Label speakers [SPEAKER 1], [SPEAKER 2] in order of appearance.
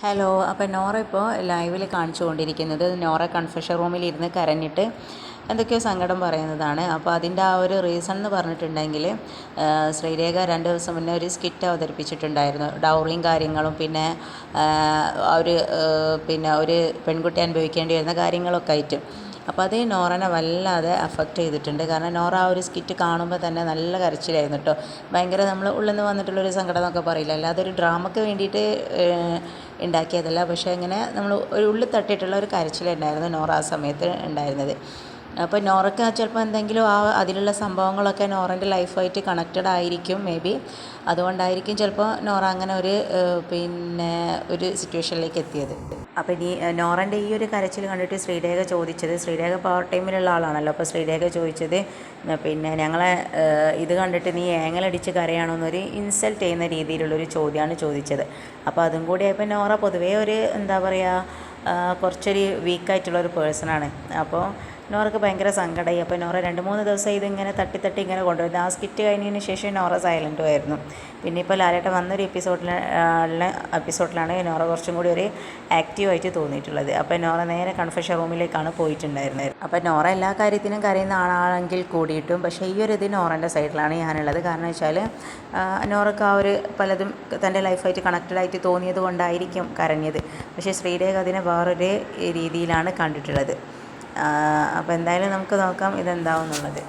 [SPEAKER 1] Hello അപ്പോൾ നോറ ഇപ്പോൾ ലൈവിൽ കാണിച്ചുകൊണ്ടിരിക്കുന്നത് നോറ കൺഫെഷൻ റൂമിൽ ഇരുന്ന് കരഞ്ഞിട്ട് എന്തൊക്കെയോ സങ്കടം പറയുന്നതാണ്. അപ്പോൾ അതിന്റെ ആ ഒരു റീസൺ എന്ന് പറഞ്ഞിട്ടുണ്ടെങ്കിൽ ശ്രീരേഖ രണ്ട് ദിവസം മുന്നേ ഒരു സ്കിറ്റ് അവതരിപ്പിച്ചിട്ടുണ്ടായിരുന്നു. ഡൗറിയും കാര്യങ്ങളും പിന്നെ ഒരു പിന്നെ ഒരു പെൺകുട്ടി അനുഭവിക്കേണ്ടി വരുന്ന കാര്യങ്ങളൊക്കെ ആയിട്ട്. അപ്പോൾ അത് നോറനെ വല്ലാതെ അഫക്റ്റ് ചെയ്തിട്ടുണ്ട്. കാരണം നോറ ആ ഒരു സ്കിറ്റ് കാണുമ്പോൾ തന്നെ നല്ല കരച്ചിലായിരുന്നു കേട്ടോ ഭയങ്കര നമ്മൾ ഉള്ളിൽ നിന്ന് വന്നിട്ടുള്ളൊരു സങ്കടം എന്നൊക്കെ പറയില്ല? അല്ലാതെ ഒരു ഡ്രാമയ്ക്ക് വേണ്ടിയിട്ട് ഉണ്ടാക്കിയതല്ല പക്ഷേ ഇങ്ങനെ നമ്മൾ ഒരു ഉള്ളിൽ തട്ടിയിട്ടുള്ള ഒരു കരച്ചിലുണ്ടായിരുന്നു നോറ ആ സമയത്ത് ഉണ്ടായിരുന്നത് അപ്പോൾ നോറയ്ക്ക് ചിലപ്പോൾ എന്തെങ്കിലും ആ അതിലുള്ള സംഭവങ്ങളൊക്കെ നോറന്റെ ലൈഫായിട്ട് കണക്റ്റഡ് ആയിരിക്കും മേ ബി അതുകൊണ്ടായിരിക്കും ചിലപ്പോൾ നോറ അങ്ങനെ ഒരു പിന്നെ ഒരു സിറ്റുവേഷനിലേക്ക് എത്തിയത്. അപ്പോൾ ഇനി നോറന്റെ ഈ ഒരു കരച്ചിൽ കണ്ടിട്ട് ശ്രീരേഖ ചോദിച്ചത് ശ്രീരേഖ പവർ ടൈമിലുള്ള ആളാണല്ലോ. അപ്പോൾ ശ്രീരേഖ ചോദിച്ചത് പിന്നെ ഞങ്ങളെ ഇത് കണ്ടിട്ട് നീ ഏങ്ങലടിച്ച് കരയാണോ എന്നൊരു ഇൻസൾട്ട് ചെയ്യുന്ന രീതിയിലുള്ളൊരു ചോദ്യമാണ് ചോദിച്ചത്. അപ്പോൾ അതും കൂടി ആയപ്പോൾ നോറ പൊതുവേ ഒരു എന്താ പറയുക കുറച്ചൊരു വീക്കായിട്ടുള്ളൊരു പേഴ്സണാണ് അപ്പോൾ നോറക്ക് ഭയങ്കര സങ്കടമായി അപ്പോൾ നോറ രണ്ട് മൂന്ന് ദിവസം ഇതിങ്ങനെ തട്ടി തട്ടി ഇങ്ങനെ കൊണ്ടുവരുന്നു ആ സ്കിറ്റ് കഴിഞ്ഞതിന് ശേഷം നോറ സൈലന്റും ആയിരുന്നു. പിന്നെ ഇപ്പോൾ ലാലേട്ട വന്നൊരു എപ്പിസോഡിൽ എപ്പിസോഡിലാണ് നോറ കുറച്ചും കൂടി ഒരു ആക്റ്റീവായിട്ട് തോന്നിയിട്ടുള്ളത്. അപ്പോൾ നോറ നേരെ കൺഫെഷൻ റൂമിലേക്കാണ് പോയിട്ടുണ്ടായിരുന്നത്. അപ്പോൾ നോറ എല്ലാ കാര്യത്തിനും കരയുന്ന ആളാണെങ്കിൽ കൂടിയിട്ടും പക്ഷേ ഈ ഒരു ഇത് നോറന്റെ സൈഡിലാണ് ഞാനുള്ളത്. കാരണം വെച്ചാൽ നോറക്ക് ആ ഒരു പലതും തന്റെ ലൈഫായിട്ട് കണക്റ്റഡ് ആയിട്ട് തോന്നിയത് കൊണ്ടായിരിക്കും കരഞ്ഞത്. പക്ഷേ ശ്രീരേഖ അതിനെ വേറൊരു രീതിയിലാണ് കണ്ടിട്ടുള്ളത്. അപ്പോൾ എന്തായാലും നമുക്ക് നോക്കാം ഇതെന്താവും എന്നുള്ളത്